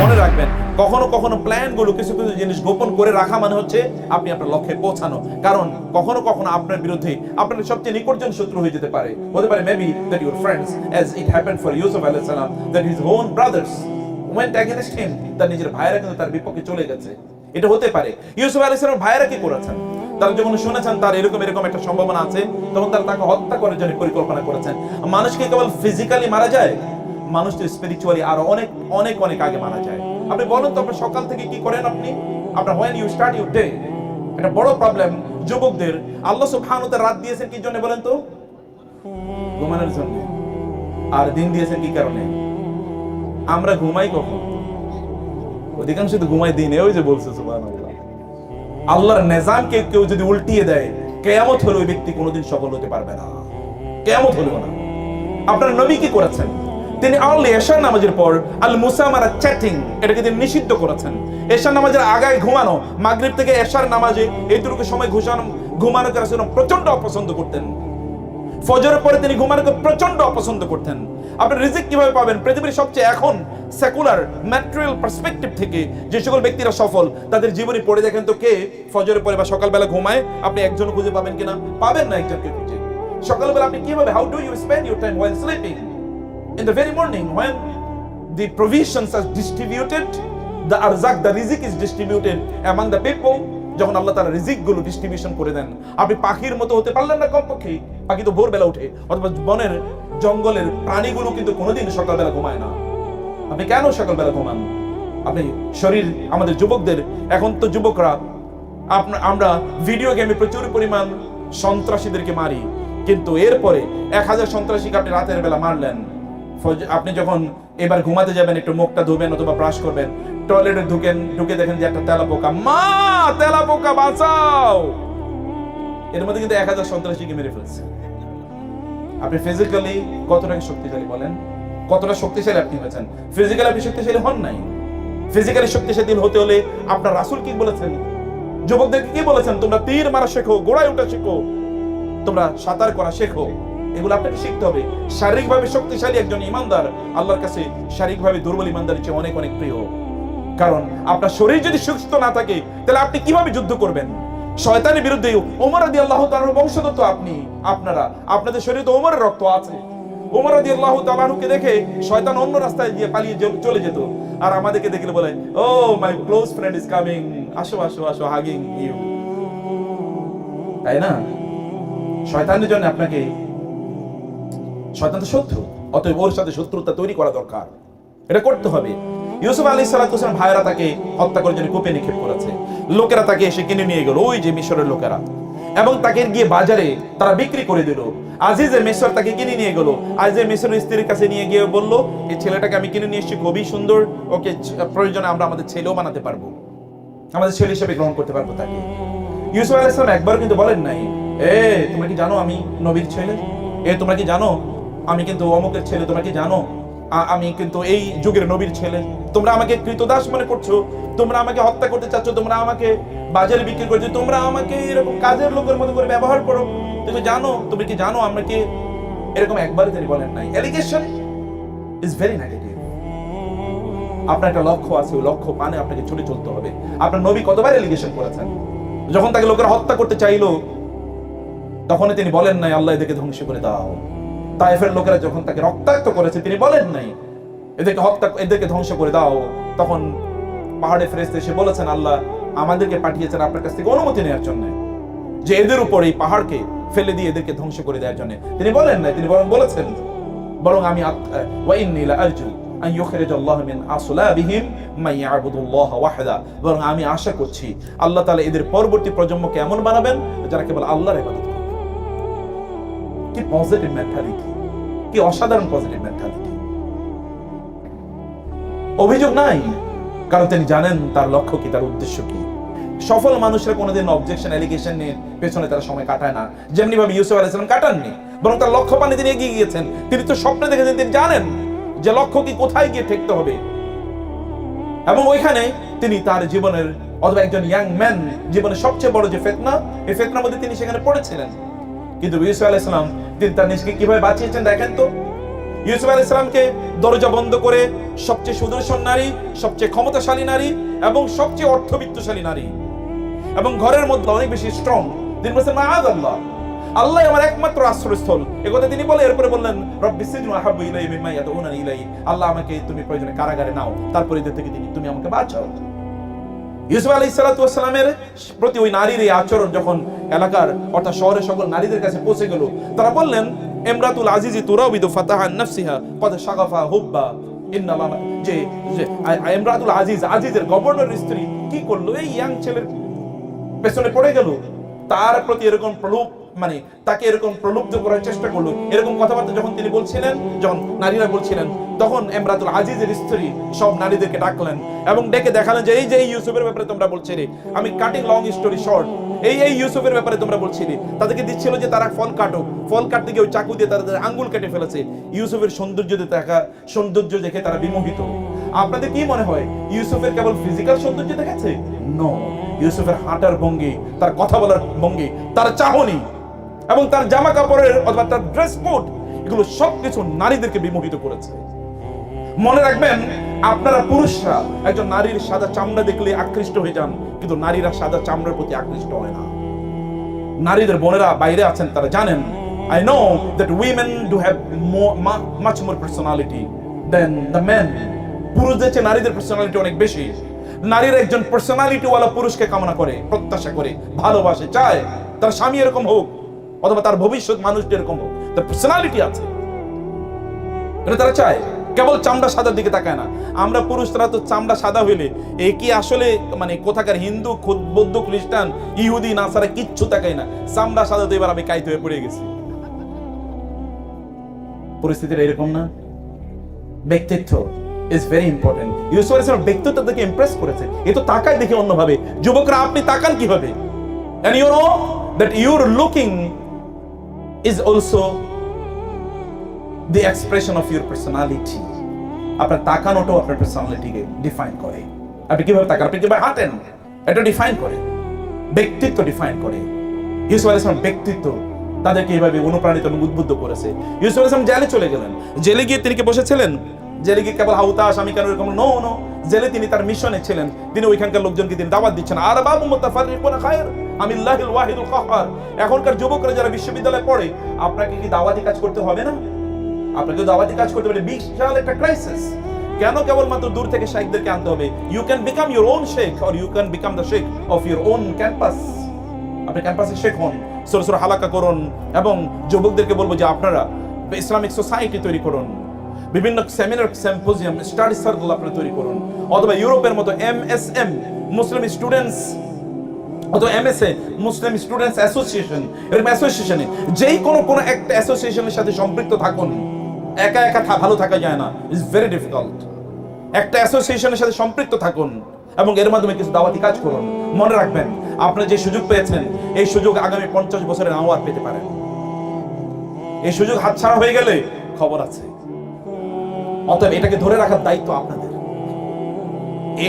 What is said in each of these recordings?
মনে রাখবেন, কখনো কখনো প্ল্যানগুলো কিছু কিছু জিনিস গোপন করে রাখা মানে হচ্ছে আপনি আপনার লক্ষ্যে পৌঁছানো। কারণ কখনো কখনো আপনার বিরুদ্ধে আপনার সবচেয়ে নিকটজন শত্রু হয়ে যেতে পারে। হতে পারে maybe that your friends as it happen for Yusuf আলাইহিস সালাম that his own brothers went against him তার নিজের ভাইয়েরা কিন্তু তার বিপক্ষে চলে গেছে। এটা হতে পারে। ইউসুফ আলাইহিস সালাম ভাইয়েরা কি করেছেন? তারা যখন শুনেছেন তার এরকম এরকম একটা সম্ভাবনা আছে, তখন তারা তাকে হত্যা করার জন্য পরিকল্পনা করেছেন। মানুষ কি কেবল ফিজিক্যালি মারা যায়? মানুষ তো স্পিরিচুয়ালি আরও অনেক অনেক অনেক আগে মারা যায়। আপনি বলেন তো আপনার সকাল থেকে কি করেন আপনি? আপনার when you start your day একটা বড় প্রবলেম যুবকদের। আল্লাহ সুবহানাহু ওয়া রাত দিয়েছেন কি জন্য বলেন তো? ঘুমানোর জন্য। আর দিন দিয়েছেন কি কারণে? আমরা ঘুমাই কখন? অধিকাংশ তো ঘুমাই দিনে, ওই যে বলছে সুবহানাল্লাহ আল্লাহর নিজামকে কেউ যদি উল্টিয়ে দেয়, কেয়ামত হলে ওই ব্যক্তি কোনোদিন সফল হতে পারবে না। কেয়ামত হলেও না। আপনার নবী কি করেছেন? তিনি আল এশার নামাজের পর আল মুসামারা চ্যাটিং এটাকে তিনি নিষিদ্ধ করেছেন। এশার নামাজের আগায় ঘুমানো, মাগরিব থেকে এশার নামাজে এইটুকু সময় ঘুষানো ঘুমানো করার প্রচণ্ড অপছন্দ করতেন। ফজরের পরে তিনি ঘুমানোকে প্রচণ্ড অপছন্দ করতেন। আপনি রিজিক কীভাবে পাবেন? পৃথিবীর সবচেয়ে এখন সেকুলার ম্যাটেরিয়াল পার্সপেক্টিভ থেকে যে সকল ব্যক্তিরা সফল, তাদের জীবনী পড়ে দেখেন তো কে ফজরের পরে বা সকালবেলা ঘুমায়, আপনি একজন খুঁজে পাবেন কিনা? পাবেন না একজনকে খুঁজে। সকালবেলা আপনি কীভাবে how do you spend your time while sleeping in the very morning, when the provisions are distributed, the arzak, the rizq is distributed among the people, যখন আল্লাহ তারা রিজিকগুলো ডিস্ট্রিবিউশন করে দেন, আপনি পাখির মতো হতে পারলেন না কমপক্ষে, পাখি তো ভোরবেলা উঠে অথবা বনের জঙ্গলের প্রাণীগুলো কিন্তু কোনোদিন সকালবেলা ঘুমায় না। আপনি কেন সকালবেলা ঘুমান? আপনি শরীর, আমাদের যুবকদের, এখন তো যুবকরা আমরা ভিডিও গেমে প্রচুর পরিমাণ সন্ত্রাসীদেরকে মারি, কিন্তু এরপরে এক হাজার সন্ত্রাসীকে আপনি রাতের বেলা মারলেন। আপনি যখন এবার ঘুমাতে যাবেন, একটু মুখটা ধুবেন অথবা ব্রাশ করবেন টয়লেটে ঢুকেন, ঢুকে দেখেন যে একটা তেলা পোকা মা তেলা পোকা বাঁচাও! এর মধ্যে কিন্তু এক হাজার সন্ত্রাসীকে মেরে ফেলছে। আপনি ফিজিক্যালি কতটা শক্তিশালী বলেন? কতটা শক্তিশালী আপনি হয়েছেন? ফিজিক্যালি আপনি শক্তিশালী হন নাই। ফিজিক্যালি শক্তিশালী হতে হলে আপনার রাসূল কি বলেছেন? যুবকদেরকে কি বলেছেন? তোমরা তীর মারা শেখো, গোড়ায় ওঠা শেখো। তোমরা সাঁতার করা শেখো। এগুলো আপনাকে শিখতে হবে। শারীরিকভাবে শক্তিশালী একজন ইমানদার আল্লাহর কাছে শারীরিকভাবে দুর্বল ইমানদারের চেয়ে অনেক অনেক প্রিয়। কারণ আপনার শরীর যদি সুস্থ না থাকে, তাহলে আপনি কীভাবে যুদ্ধ করবেন? শয়তানের বিরুদ্ধে ওমর আদি আল্লাহ তাআলার বংশধর তো আপনি, আপনারা। আপনাদের শরীরে তো ওমরের রক্ত আছে। ওমর আদি আল্লাহ তাআলাকে দেখে শয়তান অন্য রাস্তায় গিয়ে পালিয়ে চলে যেত। আর আমাদেরকে দেখলে বলে, ও my close friend is coming আসো আসো আসো হাগিং ইউ তাই না? শয়তানের জন্য আপনাকে শয়তান তো শত্রু, অতএব ওর সাথে শত্রুতা তৈরি করা দরকার। এটা করতে হবে। ইউসুফ আলী সালাতাম ভাইরা তাকে হত্যা করার জন্য কূপে নিক্ষেপ করেছে। লোকেরা তাকে এসে কিনে নিয়ে গেল, ওই যে মিশরের লোকেরা। এবং তাকে গিয়ে বাজারে তারা বিক্রি করে দিল। আজিজে মিশর তাকে কিনে নিয়ে গেল। আজিজে মিশরের স্ত্রীর কাছে নিয়ে গিয়ে বলল, এই ছেলেটাকে আমি কিনে নিয়ে এসেছি, খুবই সুন্দর। ওকে প্রয়োজনে আমরা আমাদের ছেলেও বানাতে পারব। আমাদের ছেলে হিসেবে গ্রহণ করতে পারব তাকে। ইউসুফ আলাইসালাম একবার কিন্তু বলেন নাই, এ, তোমরা কি জানো আমি নবীর ছেলে? এ, তোমরা কি জানো আমি কিন্তু অমুকের ছেলে, তোমরা কি জানো? আমি কিন্তু এই যুগের নবীর ছেলে। তোমরা আমাকে কৃতদাস মনে করছ? তোমরা আমাকে হত্যা করতে চাচ্ছ? তোমরা আমাকে বাজারে বিক্রি করছ? তোমরা আমাকে এরকম কাজের লোকের মতো করে ব্যবহার করো? তুমি জানো? তুমি কি জানো? আমরা কি এরকম একবারই তিনি বলেন নাই? এলিগেশন ইজ ভেরি নেগেটিভ আপনার একটা লক্ষ্য আছে, ওই লক্ষ্য পানে আপনাকে ছুটে চলতে হবে। আপনার নবী কতবার এলিগেশন করেছেন? যখন তাকে লোকেরা হত্যা করতে চাইলো, তখনই তিনি বলেন নাই, আল্লাহ এদেরকে ধ্বংস করে দাও। তাইফের লোকেরা যখন তাকে রক্তাক্ত করেছে, তিনি বলেন নাই, এদেরকে হত্যা এদেরকে ধ্বংস করে দাও। তখন পাহাড়ে ফেরেস্তে এসে বলেছেন, আল্লাহ আমাদেরকে পাঠিয়েছেন আপনার কাছ থেকে অনুমতি নেওয়ার জন্য, যে এদের উপর এই পাহাড়কে ফেলে দিয়ে এদেরকে ধ্বংস করে দেওয়ার জন্য। তিনি বলেন নাই, তিনি বরং বলেছেন, বরং আমি আরজু আন ইউখরিজ আল্লাহ মিন আসলাবিহিম মান ইয়াবুদুল্লাহ ওয়াহদা। বরং আমি আশা করছি, আল্লাহ তাআলা এদের পরবর্তী প্রজন্মকে এমন বানাবেন, যারা কেবল আল্লাহর ইবাদত করবে। কি পজিটিভ মেন্টালিটি কি অসাধারণ পজিটিভ মেন্টালিটি অভিযোগ নাই? কারণ তিনি জানেন তার লক্ষ্য কি, তার উদ্দেশ্য কি। সফল মানুষরা কোনোদিন অবজেকশন নিয়ে পেছনে তারা সময় কাটায় না। যেমনি ভাবে ইউসুফ আলাইসালাম কাটাননি, বরং তার লক্ষ্য পানে তিনি এগিয়ে গিয়েছেন। তিনি তো স্বপ্নে দেখেছেন, তিনি জানেন যে লক্ষ্য কি, কোথায় গিয়ে ঠেকতে হবে। এবং ওইখানে তিনি তার জীবনের, অথবা একজন ইয়াং ম্যান জীবনের সবচেয়ে বড় যে ফেতনা, এই ফেতনার মধ্যে তিনি সেখানে পড়েছিলেন। কিন্তু ইউসুফ আলাইসালাম তিনি তার নিজকে কীভাবে বাঁচিয়েছেন দেখেন তো? ইউসুফ আলাইহিস সালামকে দরজা বন্ধ করে সবচেয়ে সুদর্শন নারী, সবচেয়ে ক্ষমতাশালী নারী এবং সবচেয়ে অর্থবিত্তশালী নারী। এবং ঘরের মধ্যে অনেক বেশি স্ট্রং তিনি বলছেন মাআদ আল্লাহ আল্লাহ আমার একমাত্র আশ্রয়স্থল। একথা তিনি বলে, এরপরে বললেন, রব্বি সিজনু আহাব্বু ইলাইহি মিম্মা ইয়াদউনানি ইলাইহি। আল্লাহ আমাকে তুমি প্রয়োজনে কারাগারে নাও। তারপরে এদের থেকে তিনি তুমি আমাকে বাঁচাও। ইউসুফ আলাইহিস সালাতু ওয়াসসালামের প্রতি ওই নারীর এই আচরণ যখন এলাকার অর্থাৎ শহরের সকল নারীদের কাছে পৌঁছে গেল, তারা বললেন, ইমরাতুল আজিজি তুরাবিদু ফাতাহান নাফসিহা, কদ শাগাফা হুব্বা ইন্নামা যে ইমরাতুল আজিজ, আজিজের গভর্নর স্ত্রী কি করল? এই ইয়াং ছেলের পেছনে পড়ে গেল। তার প্রতি এরকম প্রলোভ মানে তাকে এরকম প্রলুব্ধ করার চেষ্টা করল। এরকম কথাবার্তা যখন তিনি বলছিলেন, যখন নারীরা বলছিলেন, তখন এমরাতুল আজিজের স্ত্রী সব নারীদেরকে ডাকলেন এবং ডেকে দেখালেন যে, এই যে ইউসুফের ব্যাপারে তোমরা বলছিলে, আমি কাটিং লং স্টোরি শর্ট এই এই ইউসুফের ব্যাপারে তোমরা বলছিলে, তাদেরকে দিচ্ছিল যে তারা ফল কাটো, ফল কাটতে গিয়ে ওই চাকু দিয়ে তাদের আঙ্গুল কেটে ফেলেছে। ইউসুফের সৌন্দর্য দেখা সৌন্দর্য দেখে তারা বিমোহিত। আপনাদের কি মনে হয়, ইউসুফের কেবল ফিজিক্যাল সৌন্দর্য দেখেছে নো ইউসুফের হাঁটার ভঙ্গি, তার কথা বলার ভঙ্গি, তার চাহনি এবং তার জামা কাপড়ের অথবা তার ড্রেস কোড এগুলো সবকিছু নারীদেরকে বিমোহিত করেছে। মনে রাখবেন, আপনারা পুরুষরা, একজন নারীর সাদা চামড়া দেখলে আকৃষ্ট হয়ে যান, কিন্তু নারীরা সাদা চামড়ার প্রতি আকৃষ্ট হয় না। নারীদের বোনেরা বাইরে আছেন, তারা জানেন। I know that women do have much more personality then the men পুরুষদের চেয়ে নারীদের পার্সোনালিটি অনেক বেশি। নারীর একজন পার্সোনালিটি ওয়ালা পুরুষকে কামনা করে, প্রত্যাশা করে, ভালোবাসে, চায়। তার স্বামী এরকম হোক অথবা তার ভবিষ্যৎ মানুষটি এরকম হোক। তার পার্সোনালিটি আছে। এটা তারা চায়। কেবল চামড়া সাদার দিকে তাকায় না। আমরা পুরুষরা তো চামড়া সাদা হইলে এ কি আসলে মানে কোথাকার হিন্দু বৌদ্ধ, খ্রিস্টান, ইহুদি, নাসারা কিচ্ছু তাকায় না। চামড়া সাদা তো এবার আমি কাইতে হয়ে পড়ে গেছি। পরিস্থিতিটা এরকম না। ব্যক্তিত্ব ইজ ভেরি ইম্পর্টেন্ট ইউসুফ ব্যক্তিত্ব দেখে ইমপ্রেস করেছে। এ তো তাকায় দেখে অন্যভাবে। যুবকরা, আপনি তাকান কীভাবে? And you know that your looking is also the expression of your personality. আপনার তাকানোটাও আপনার পার্সোনালিটিকে ডিফাইন করে। আপনি কীভাবে তাকান? আপনি কীভাবে হাঁটেন? এটা ডিফাইন করে। ব্যক্তিত্ব ডিফাইন করে। ইউসুফ আলাইহিস সালাম ব্যক্তিত্ব তাদেরকে এইভাবে অনুপ্রাণিত এবং উদ্বুদ্ধ করেছে। ইউসুফ আলাইহিস সালাম জেলে চলে গেলেন। জেলে গিয়ে তিনি কি বসেছিলেন? জেলে গিয়ে কেবল হাউতাস আমি কেন এরকম? নো নো জেলে তিনি তার মিশনে ছিলেন। তিনি ওইখানকার লোকজনকে তিনি দাওয়াত দিচ্ছেন। আর বাবু মুতাফাররিকুনা খায়র আমিল্লাহিল ওয়াহিদুল কাহ্হার এখনকার যুবকরা যারা বিশ্ববিদ্যালয়ে পড়ে, আপনাকে কি দাওয়াতি কাজ করতে হবে না? আপনাকে দাওয়াতি কাজ করতে হবে। বিশাল একটা ক্রাইসিস কেন কেবলমাত্র দূর থেকে শেখদেরকে আনতে হবে? You can become your own sheikh or you can become the sheikh of your own campus আপনি ক্যাম্পাসে শেখ হন। ছোট ছোট হালাকা করুন এবং যুবকদেরকে বলব যে আপনারা ইসলামিক সোসাইটি তৈরি করুন। বিভিন্ন সেমিনার সিম্পোজিয়াম স্টাডি সার্কেল আপনারা তৈরি করুন। অথবা ইউরোপের মতো M S M Muslim students অথবা এমএসএ মুসলিম স্টুডেন্টস অ্যাসোসিয়েশন এরকম অ্যাসোসিয়েশনে যেই কোনো কোনো একটা অ্যাসোসিয়েশনের সাথে সম্পৃক্ত থাকুন। একা একা থা- ভালো থাকা যায় না। ইটস ভেরি ডিফিকাল্ট একটা অ্যাসোসিয়েশনের সাথে সম্পৃক্ত থাকুন এবং এর মাধ্যমে কিছু দাওয়াতি কাজ করুন। মনে রাখবেন, আপনি যে সুযোগ পেয়েছেন, এই সুযোগ আগামী পঞ্চাশ বছরের নাও আর পেতে পারেন এই সুযোগ হাতছাড়া হয়ে গেলে খবর আছে। অতএব এটাকে ধরে রাখার দায়িত্ব আপনাদের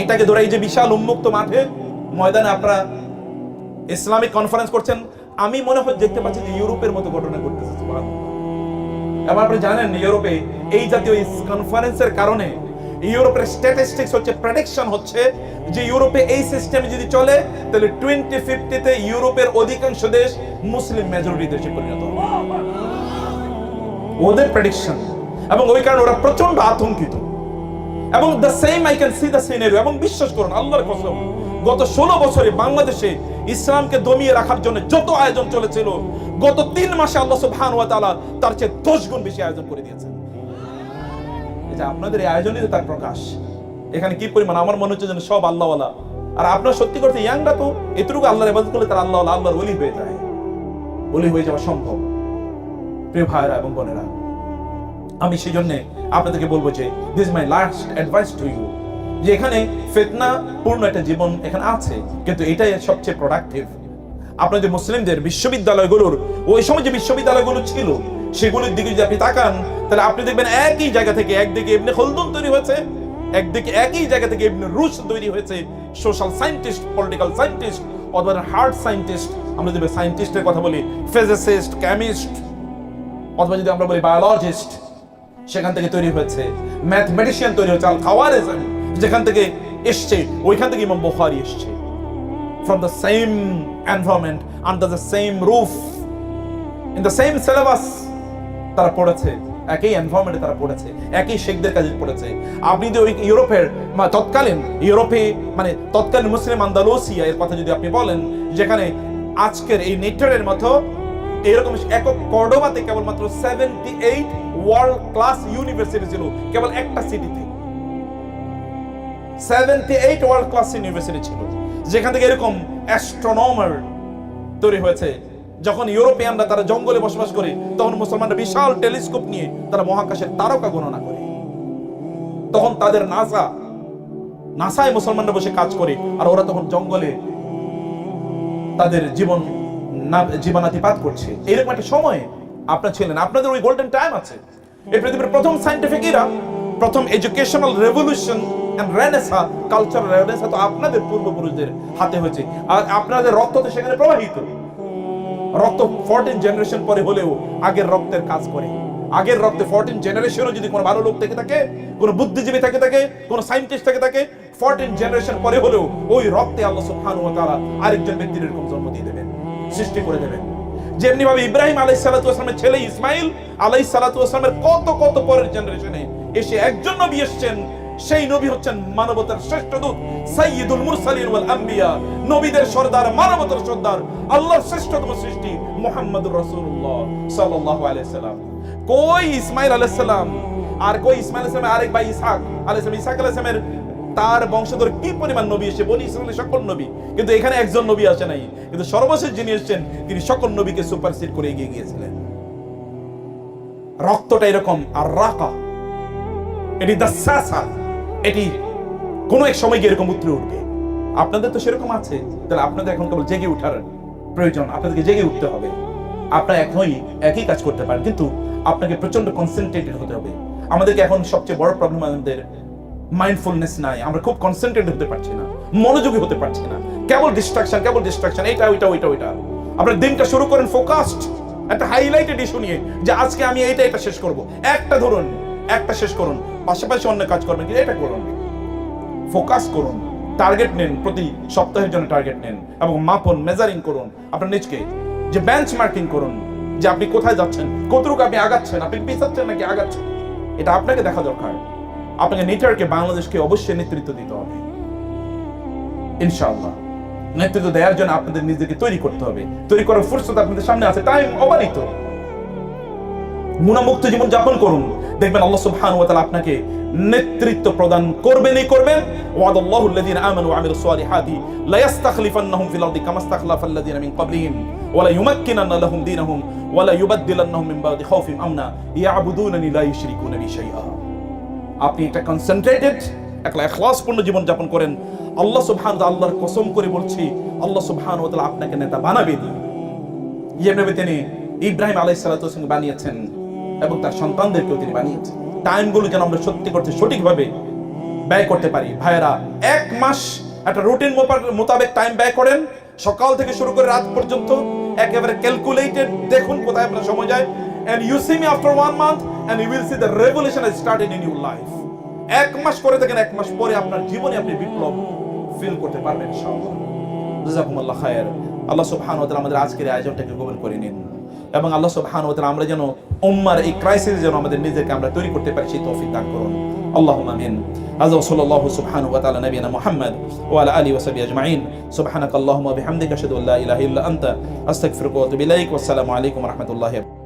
এটাকে ধরে এই যে বিশাল উন্মুক্ত মাঠে ময়দানে আপনারা ইসলামিক কনফারেন্স করছেন, আমি মনে হয় দেখতে পাচ্ছি যে ইউরোপের মতো ঘটনা ঘটতেছে, সুবহানাল্লাহ। এবং আপনি জানেন ইউরোপে এই জাতীয় কনফারেন্সের কারণে ইউরোপের স্ট্যাটিস্টিক্স হচ্ছে প্রেডিকশন হচ্ছে যে ইউরোপে এই সিস্টেম যদি চলে, তাহলে টোয়েন্টি ফিফটিতে ইউরোপের অধিকাংশ দেশ মুসলিম মেজরিটি দেশে পরিণত হবে ওদের প্রেডিকশন এবং ওই কারণে ওরা প্রচণ্ড আতঙ্কিত। এবং the same I can see the scenario এবং বিশ্বাস করুন, আল্লাহর কসম, গত ষোলো বছরে বাংলাদেশে ইসলামকে দমিয়ে রাখার জন্য যত আয়োজন চলেছিল, গত তিন মাসে আল্লাহ সুবহান ওয়া তাআলা তার চেয়ে দশ গুণ বেশি আয়োজন করে দিয়েছেন। যে আপনাদের এই আয়োজনই তার প্রকাশ। এখানে কি পরিমাণ? আমার মনে হচ্ছে যেন সব আল্লাহওয়ালা। আর আপনার সত্যি করতে ইয়াংরা তো, এতটুকু আল্লাহর ইবাদত করলে তার আল্লাহ আল্লাহর ওলি হয়ে যায়। ওলি হয়ে যাওয়া সম্ভব। প্রিয় ভাইরা এবং বোনেরা আমি সেই জন্য আপনাদেরকে বলব যে this my last advice to you যে এখানে ফেতনা পূর্ণ একটা জীবন এখানে আছে, কিন্তু এটাই সবচেয়ে প্রোডাক্টিভ আপনাদের মুসলিমদের বিশ্ববিদ্যালয়গুলোর, ওই সময় যে বিশ্ববিদ্যালয়গুলো ছিল, সেগুলোর দিকে যদি আপনি তাকান, তাহলে আপনি দেখবেন একই জায়গা থেকে একদিকে এমনি খলদুন তৈরি হয়েছে, একদিকে একই জায়গা থেকে এমনি রুশ তৈরি হয়েছে সোশ্যাল সায়েন্টিস্ট পলিটিক্যাল সায়েন্টিস্ট অথবা হার্ট সায়েন্টিস্ট আমরা যদি সায়েন্টিস্টের কথা বলি ফিজিসিস্ট কেমিস্ট অথবা যদি আমরা বলি বায়োলজিস্ট সেখান থেকে তৈরি হয়েছে। ম্যাথমেটিশিয়ান তৈরি হয়েছে আল খাওয়ারিজম যেখান থেকে এসছে, ওইখান থেকে ইমাম বুখারী এসছে। From the same environment, under the same roof, in the same syllabus তারা পড়েছে, একই এনভায়রনমেন্টে তারা পড়েছে, একই শেখদের কাছে পড়েছে। আপনি যদি ওই ইউরোপের তৎকালীন ইউরোপে মানে তৎকালীন মুসলিম আন্দালুসিয়া, এর কথা যদি আপনি বলেন, যেখানে আজকের এই নেটারের মতো, এরকম একক কর্ডোবাতে কেবলমাত্র seventy eight world class university ছিল, কেবল একটা সিটিতে seventy eight world class university ছিল, যেখান থেকে এরকম অ্যাস্ট্রোনমার তৈরি হয়েছে। যখন ইউরোপিয়ানরা তারা জঙ্গলে বসবাস করে, তখন মুসলমানরা বিশাল টেলিস্কোপ নিয়ে তারা মহাকাশের তারকা গণনা করে। তখন তাদের নাসা নাসায় মুসলমানরা বসে কাজ করে, আর ওরা তখন জঙ্গলে তাদের জীবন জীবনাতিপাত করছে। এরকম একটা সময় আপনার ছিলেন আপনাদের ওই গোল্ডেন টাইম আছে। এই পৃথিবীর প্রথম সাইন্টিফিক ইরা প্রথম এডুকেশনাল রেভলিউশন রেনেসা রেনেসা তো আপনাদের পূর্বপুরুষদের হাতে হয়েছে। আর আপনাদের রক্ত তো সেখানে প্রবাহিত। রক্ত ফোরটিন জেনারেশন পরে হলেও আগের রক্তের কাজ করে। আগের রক্তে ফোরটিন জেনারেশনও যদি কোনো ভালো লোক থেকে থাকে, কোনো বুদ্ধিজীবী থেকে থাকে, কোনো সাইন্টিস্ট থেকে থাকে ফোরটিন জেনারেশন পরে হলেও ওই রক্তে আল্লাহ সুবহানাহু আরেকজন ব্যক্তির এরকম জন্ম দিয়ে দেবেন, সৃষ্টি করে দেবেন। যেমনি ভাবে ইব্রাহিম আলাইহিস সালাতু ওয়াসালামের ছেলে ইসমাইল আলাইহিস সালাতু ওয়াসালামের কত কত পরের জেনারেশনে এসে একজন নবী এসেছেন, সেই নবী হচ্ছেন মানবতার শ্রেষ্ঠ দূত, সাইয়্যিদুল মুরসালিন ওয়াল আম্বিয়া। নবীদের সর্দার, মানবতার সর্দার, আল্লাহর শ্রেষ্ঠতম সৃষ্টি মুহাম্মদুর রাসূলুল্লাহ সাল্লাল্লাহু আলাইহি সাল্লাম কই ইসমাইল আলাইহিস সালাম? আর কই ইসমাইল আলাইহিস সালামের আরেক ভাই ইসহাক আলাইহিস সালাম। ইসহাক আলাইহিস সালামের তার বংশধর কি পরিমাণ নবী? এসে বনি ইসরায়েলের সকল নবী। কিন্তু এখানে একজন নবী আসে নাই। কিন্তু সর্বশেষ যিনি এসেছেন, তিনি সকল নবীকে সুপারসিড করে এগিয়ে গিয়েছিলেন। রক্তটা এরকম, আর রাকা। এটি দাসাসা এটি কোনো এক সময় গিয়ে এরকম উতরে উঠবে। আপনাদের তো সেরকম আছে। তাহলে আপনাদের এখন কেবল জেগে উঠার প্রয়োজন। আপনাদেরকে জেগে উঠতে হবে। আপনারা এখনই একই কাজ করতে পারেন। কিন্তু আপনাকে প্রচণ্ড কনসেন্ট্রেটেড হতে হবে। আমাদেরকে এখন সবচেয়ে বড় প্রবলেম আমাদের মাইন্ডফুলনেস নাই। আমরা খুব কনসেন্ট্রেট হতে পারছি না, মনোযোগী হতে পারছি না। কেবল ডিস্ট্রাকশন কেবল ডিস্ট্রাকশন এটা ওইটা ওইটা ওইটা। আপনার দিনটা শুরু করেন ফোকাসড একটা হাইলাইটেড ইস্যু নিয়ে যে আজকে আমি এইটা এটা শেষ করব। একটা ধরুন, একটা শেষ করুন। পাশাপাশি অন্য কাজ করবেন কিন্তু এটা করুন। ফোকাস করুন। টার্গেট নেন, প্রতি সপ্তাহের জন্য টার্গেট নেন এবং মাপন মেজারিং করুন। আপনার নিজকে যে বেঞ্চ মার্কিং করুন, যে আপনি কোথায় যাচ্ছেন, কতটুকু আপনি আগাচ্ছেন, আপনি পিছাচ্ছেন নাকি আগাচ্ছেন? এটা আপনাকে দেখা দরকার। আপনাকে নেটওয়ার্কে বাংলাদেশকে অবশ্যই নেতৃত্ব দিতে হবে। ইনশাআল্লাহ। নেতৃত্ব দেওয়ার জন্য আপনাদের নিজেকে তৈরি করতে হবে। তৈরি করার ফুরসত আপনাদের সামনে আছে টাইম অবারিত গুণামুক্ত জীবন যাপন করুন। দেখবেন আল্লাহ সুবহানাহু ওয়া তাআলা আপনাকে নেতৃত্ব প্রদান করবেনই করবেন। ওয়াদাল্লাহু আল্লাযীনা আমানু ওয়া আমিলুস সালিহাতি লা ইস্তাখলিফান্নাহুম ফিল আরদি কামা ইস্তাখলাফা আল্লাযীনা মিন ক্বাবলিহিম ওয়া লা ইউমাক্কিনান্না লাহুম দীনাহুম ওয়া লা ইউবাদদিলান্নাহুম মিন বাদি খাউফিহিম আমনা ইয়াবুদুনানি লা ইউশরিকুনা আপনি একটা কনসেন্ট্রেটেড একটা এখলাসপূর্ণ জীবন যাপন করেন। আল্লাহ সুবহান আল্লাহর কসম করে বলছি, আল্লাহ সুবহান ওয়া তাআলা আপনাকে নেতা বানাবেন যেভাবে তিনি ইব্রাহিম আলাইহিসসালাতু বানিয়েছেন এবং তার সন্তানদেরকেও তিনি বানিয়েছেন। টাইমগুলো যেন আমরা সত্যি করতে, সঠিকভাবে ব্যয় করতে পারি। ভাইয়েরা, এক মাস একটা রুটিন মোতাবেক টাইম ব্যয় করেন। সকাল থেকে শুরু করে রাত পর্যন্ত একেবারে ক্যালকুলেটেড দেখুন কোথায় আপনার সময় যায়। And you see me after one month and you will see the revolution has started in your life এক মাস করে দেখেন এক মাস পরে আপনার জীবনে আপনি বিপ্লব ফিল করতে পারবেন ইনশাআল্লাহ জাযাকুমুল্লাহ খায়ের আল্লাহ সুবহানাহু ওয়া তাআলা আমাদের আজকের এই আয়োজনটাকে কবুল করে নিন এবং আল্লাহ সুবহানাহু ওয়া তাআলা আমরা যেন উম্মার এই ক্রাইসিস যেন আমাদের নিজেকে আমরা তৈরি করতে পারি সেই তৌফিক দান করুন আল্লাহুম্মা আমিন هذا وصلى الله سبحانه وتعالى نبينا محمد وعلى اله وصحبه اجمعين سبحانك اللهم وبحمدك اشهد ان لا اله الا انت استغفرك واتوب اليك والسلام عليكم ورحمه الله وبركاته